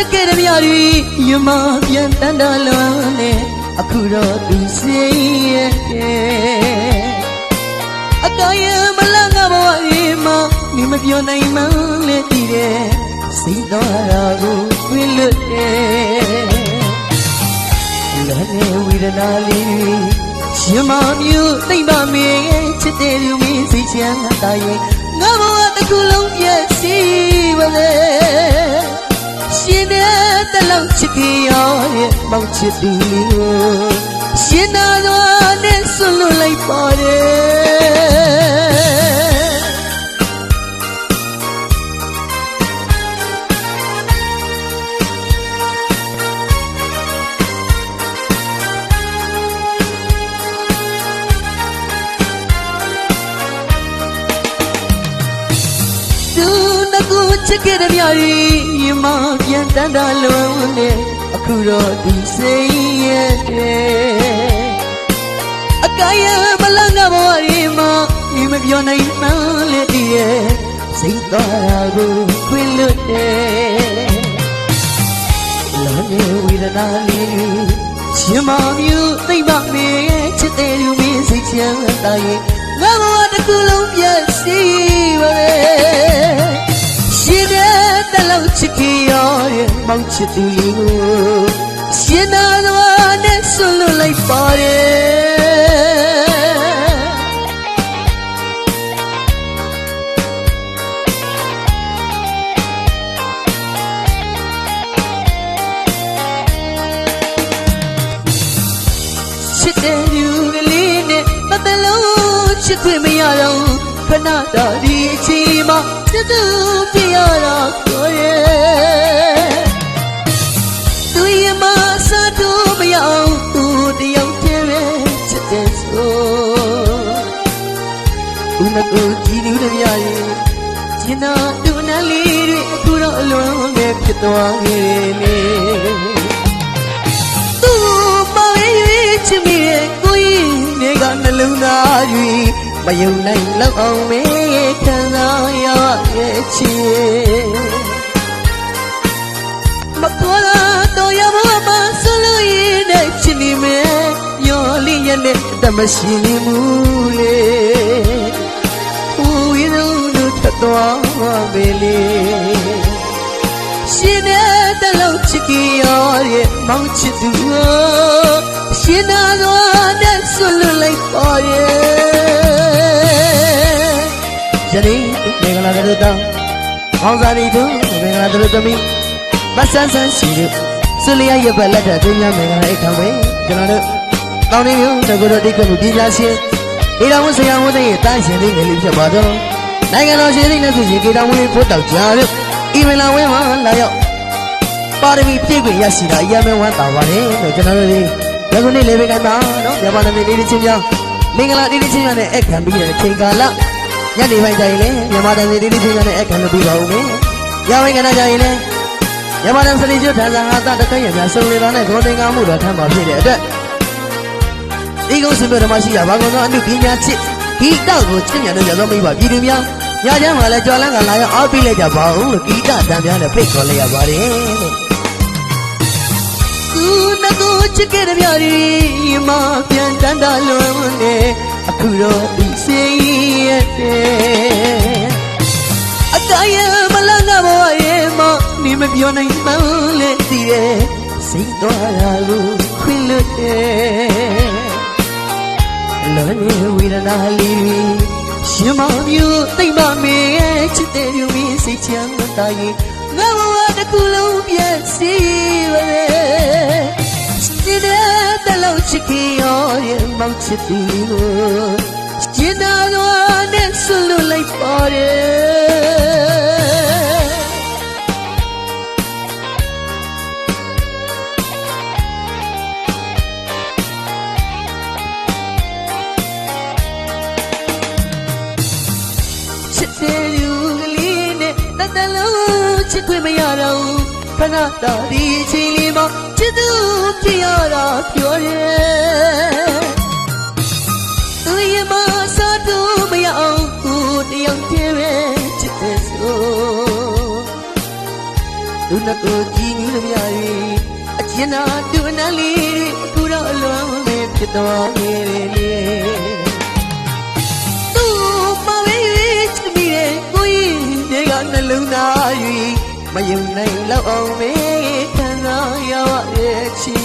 ကူချစ်ခဲ့တဲ့မြရီယမပြန်တန်တလွန်နဲ့အခုတော့သူစိရဲ့အကယမလငါဘဝရီမနေမပြောနိုင်မှလဲတည်တယ်စိတ်တော်ရာကိုဝိလွတ်တယ်လမ်းနဲ့ဝေဒနာလေးရှင်မမျိုးသိမ့်ပါမေချစ်တဲ့လူမင်းစိတ်ချမ်းသာရဲ့ငါဘဝတစ်ခုလုံးပြည့်စည်ပါလေရှင်တဲ့တလုံး ချစ်ကြီးရောရဲ့မောင်ချစ်သူလေးကိုရှင်နာတော်နဲ့ဆွလွတ်လိုက်ပါတယ် ချစ်ခဲ့တဲ့မြရီမပြန်တန်တာလုံးနဲ့အခုတော့ဒီစိတ်ရဲ့တဲ့အကယမလငါဘဝရီမဒီမပြောနိုင်မှလေတည်းရဲ့စိတ်တော်ရာကိုခွင့်လွတ်တယ်လောနေဝေဒနာလေးရှင်မမျိုးသိမ့်ပါမေချစ်တဲ့လူမင်းစိတ်ချမ်းသာရဲ့ငါဘဝတစ်ခုလုံးပြည့်စည်ပါလေ ရှင်တဲ့တလုံးချစ်ကြရောရဲ့မောင်ချစ်သူလေးကိုရှင်နာတော်နဲ့ဆွလွတ်လိုက်ပါတယ်ချစ်တဲ့လူကလေးနဲ့မတလုံးချစ်ခွင့်မရတော့ခဏတာဒီအချိန် မှာတူတူပြရတာကိုရဲ့သူရမစားတူမရအောင်သူတယောက်တည်းပဲချစ်တဲ့ဆိုဦးနကူကြည်လူတွေများရဲ့ကျင်နာတူနလေးတွေအခုတော့အလွန်နဲ့ဖြစ်သွားခဲ့လေသူမလေးချစ်မိရဲ့ကိုကြီးနေကနှလုံးသားကြီးမယုံနိုင်လောက်အောင်မေး ခံစားရရဲ့ချစ်မကောလာတော့ရမမဆိုလို့ရတဲ့ချစ်နေမယ်ညော်လေးရဲ့နဲ့တမရှိနေမှုလေဦးရတို့ထသွားပဲလေရှင်တဲ့တလုံးချစ်ကြရောရဲ့မောင်ချစ်သူကိုရှင်နာတော်နဲ့ဆွလွတ်လိုက်ပါရဲ့ ယနေ့မင်္ဂလာတို့တောင်းကောင်းစားနေသူမင်္ဂလာတို့သမီးမဆန်းဆန်းရှိတို့ဆွလျက်ရပတ်လက်ထသူများမင်္ဂလာအိတ်ခံပဲကျွန်တော်တို့တောင်းနေမျိုးတကူတော်တိကမှုပညာရှင်ဣရာဝဆရာဝန်ရဲ့တားရှင်လေးငယ်လေးဖြစ်ပါတော့နိုင်ငံတော်ရှင်လေးနဲ့သူရှင်ကေတော်ဝန်ဖို့တောက်ကြတို့ဤမင်္ဂလာဝဲမှာလာရောက်ပါရမီပြည့်ခွင့်ရရှိတာအရင်ပဲဝမ်းသာပါတယ်လို့ကျွန်တော်တို့ဒီရခုနေ့လေးပဲကမ်းပါနော်မြန်မာနိုင်ငံလေးလေးချင်းများမင်္ဂလာလေးလေးချင်းများနဲ့အခမ်းပြီးတဲ့ချိန်ကာလ ညနေပိုင်းကျရင်လည်းမြန်မာနိုင်ငံလေးလေးချင်းများနဲ့အခမ်းလုပ်ပြီးပါဦးမယ်။ညပိုင်းကဏ္ဍကျရင်လည်းမြန်မာနိုင်ငံစနေကျွတ်ထန်စာဟာတာတခက်ရများစုံလင်လာတဲ့ဂုဏ်သင်္ကန်းမှုတော်ထမ်းပါဖြစ်တဲ့အတွက်ဒီကုန်းစင်ပြတော်မှာရှိတာဘာကုန်သောအမှုပညာချစ်ဂီတကိုချစ်မြတ်လို့ရသောမိဘပြည်သူများညချမ်းမှာလည်းကြွားလန်းကလာရောက်အားပေးလိုက်ကြပါဦးလို့ဂီတတန်များနဲ့ဖိတ်ခေါ်လိုက်ရပါတယ်လို့သူနကူချစ်ခဲ့တဲ့မြရီမပြန်တန်တာလွန်နေ အခုတော့ဒီစိတ်ရဲ့အတရမလငါဘဝရဲ့မနေမပြောနိုင်မှလဲတည်ရဲ့စိတ်တော်ရာကိုခွင့်လွတ်တယ်လောနေဝိရဏလေးရှင်မမျိုးသိမ့်မမေချစ်တဲ့လူမင်းစိတ်ချမ်းသာရင်ငါဘဝတစ်ခုလုံးပြည့်စည်ပါလေ ဒီတဲ့တလုံးချစ်ခင်ရောရဲ့မောင်ချစ်သူကိုကျင်နာတော်နဲ့ဆွလွတ်လိုက်ပါတယ်ချစ်တဲ့လူကလေးနဲ့တတလုံးချစ်ခွင့်မရတော့ဘူး ခဏတာဒီအချိန်လေးမှာချစ်သူဖြစ်ရတာပြောတယ်သူရဲ့မစားသူမရအောင်ကိုတယောက်တည်းပဲချစ်တဲ့ဆိုသူနှစ်ကိုကြည်နူးသမျှတွေအကျဉ်းသာသူအနမ်းလေးတွေသူတော့အလွန်ပဲဖြစ်သွားခဲ့တယ်လေ မယုံနိုင်လောက်အောင်ပဲခံစားရပါရဲ့ချစ်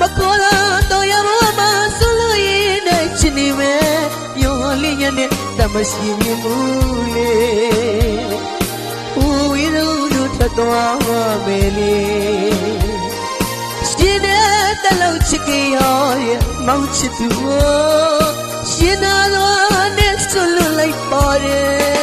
မကောလာတော့ရမမဆိုလို့ရင်နဲ့ချစ်နေမယ်မျောလေးရနဲ့တမရှိမြင်ဘူးလေဟိုဝီရူတို့ထသွားပါမယ်လေရှင်တဲ့တလုံးချစ်ကြရောရဲ့မောင်ချစ်သူရှင်နာတော့နဲ့ဆိုလို့လိုက်ပါတယ်